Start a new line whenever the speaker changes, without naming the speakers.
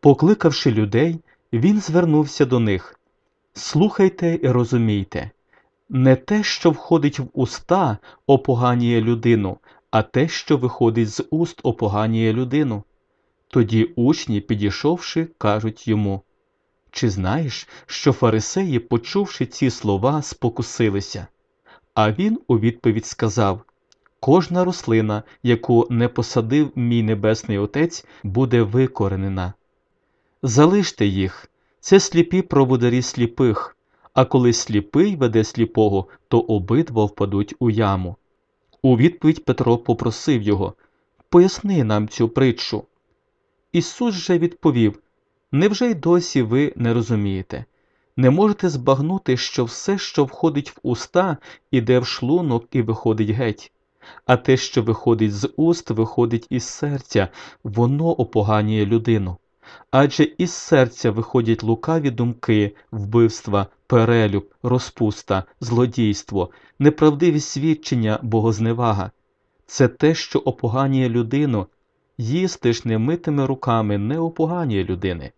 Покликавши людей, він звернувся до них Слухайте і розумійте. Не те, що входить в уста, опоганює людину, а те, що виходить з уст, опоганює людину. Тоді учні, підійшовши, кажуть йому Чи знаєш, що фарисеї, почувши ці слова, спокусилися? А він у відповідь сказав Кожна рослина, яку не посадив мій небесний Отець, буде викоренена. Залиште їх, це сліпі проводарі сліпих, а коли сліпий веде сліпого, то обидва впадуть у яму. У відповідь Петро попросив його Поясни нам цю притчу. Ісус же відповів Невже й досі ви не розумієте? Не можете збагнути, що все, що входить в уста, іде в шлунок і виходить геть, а те, що виходить з уст, виходить із серця, воно опоганює людину. Адже із серця виходять лукаві думки, вбивства, перелюб, розпуста, злодійство, неправдиві свідчення, богозневага. Це те, що опоганює людину. Їсти ж немитими руками не опоганює людини.